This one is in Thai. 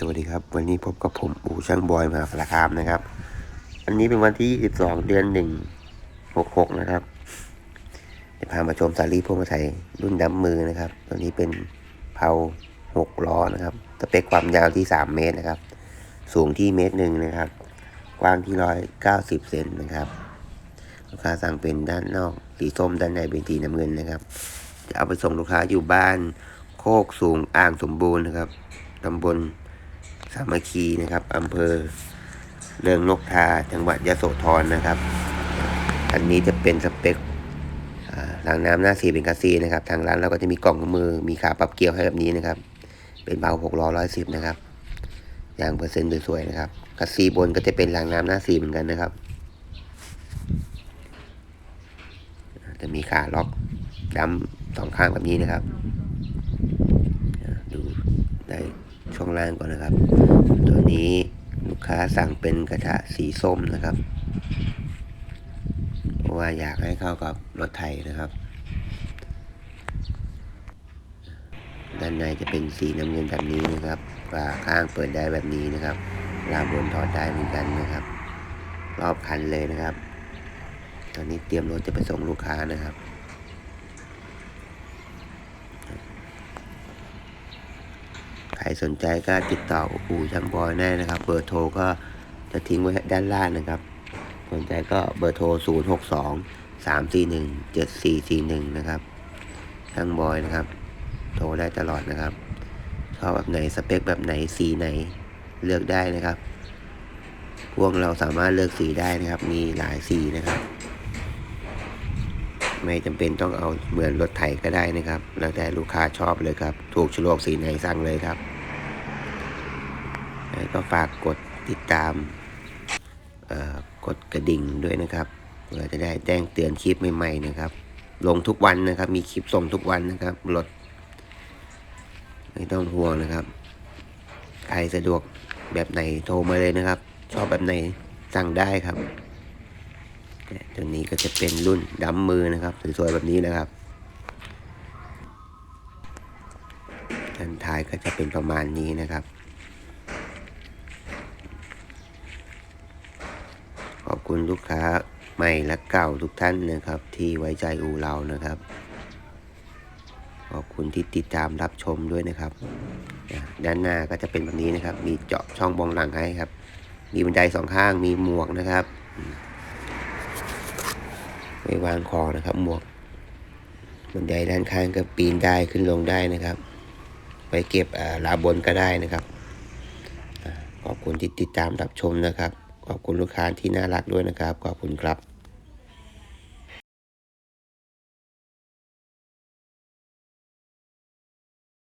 สวัสดีครับ วันนี้พบกับผมอูช่างบอยมาสารคามนะครับวันนี้เป็นวันที่12เดือน 1 66 นะครับจะพามาชมสาลีพวงมาไทยรุ่นดำมือนะครับ ตัวนี้เป็นเพา6ล้อนะครับสเปคความยาวที่ 3 เมตรนะครับ สูงที่เมตรหนึ่งนะครับ กว้างที่ 190 เซนนะครับลูกค้าสั่งเป็นด้านนอกสีส้มด้านในเป็นสีน้ำเงินนะครับ จะเอาไปส่งลูกค้าอยู่บ้านโคกสูงอ่างสมบูรณ์นะครับตำบลามัคคีนะครับอำเภอเริงนกทาจังหวัดยะโสธรนะครับ อันนี้จะเป็นสเปคอ่าล้างน้ำหน้าสีเป็นกาซีนะครับ ทางร้านเราก็จะมีกล่องมือมีขาปรับเกียวให้แบบนี้นะครับ เป็นเบาหกล้อร้อยสิบนะครับยางเปอร์เซ็นต์สวยๆนะครับกาซีบนก็จะเป็นล้างน้ำหน้าสีเหมือนกันนะครับ จะมีขาล็อกดำสองข้างแบบนี้นะครับอ่าดูได้ ช่วงล่างก่อนนะครับ ตัวนี้ลูกค้าสั่งเป็นกระทะสีส้มนะครับเพราะว่าอยากให้เข้ากับรถไถนะครับ ด้านในจะเป็นสีน้ำเงินแบบนี้นะครับฝาข้างเปิดได้แบบนี้นะครับราวบนถอดได้เหมือนกันนะครับ รอบคันเลยนะครับ ตอนนี้เตรียมรถจะไปส่งลูกค้านะครับ ใค รสนใจก็ติดต่ออู่ช่างบอยได้นะครับ เบอร์โทรก็จะทิ้งไว้ด้านล่างนะครับ สนใจก็เบอร์โทร 0 6 2 3 4 1 7 4 4 1 นะครับช่างบอยนะครับ โทรได้ตลอดนะครับ ชอบแบบไหนสเปคแบบไหนสีไหนเลือกได้นะครับ พวกเราสามารถเลือกสีได้นะครับ มีหลายสีนะครับไม่จำเป็นต้องเอาเหมือนรถไถก็ได้นะครับ แล้วแต่ลูกค้าชอบเลยครับ ถูกฉลกสีไหนสั่งเลยครับ ก็ฝากกดติดตามกดกระดิ่งด้วยนะครับเพื่อจะได้แจ้งเตือนคลิปใหม่ๆนะครับ ลงทุกวันนะครับ มีคลิปส่งทุกวันนะครับรถไม่ต้องห่วงนะครับ ใครสะดวกแบบไหนโทรมาเลยนะครับ ชอบแบบไหนสั่งได้ครับเนี่ยตัวนี้ก็จะเป็นรุ่นดำมือนะครับสวยๆแบบนี้นะครับด้านท้ายก็จะเป็นประมาณนี้นะครับ ขอบ คุณลูกค้าใหม่และเก่าทุกท่านนะครับ ที่ไว้ใจอูเรานะครับ ขอบคุณที่ติดตามรับชมด้วยนะครับ ด้านหน้าก็จะเป็นแบบนี้นะครับ มีเจาะช่องบองหลังให้ครับ มีบันไดสองข้างมีหมวกนะครับไว้วางคอนะครับ หมวกบันไดด้านข้างก็ปีนได้ขึ้นลงได้นะครับไว้เก็บลาบนก็ได้นะครับขอบคุณที่ติดตามรับชมนะครับ ขอบคุณลูกค้าที่น่ารักด้วยนะครับ ขอบคุณครับ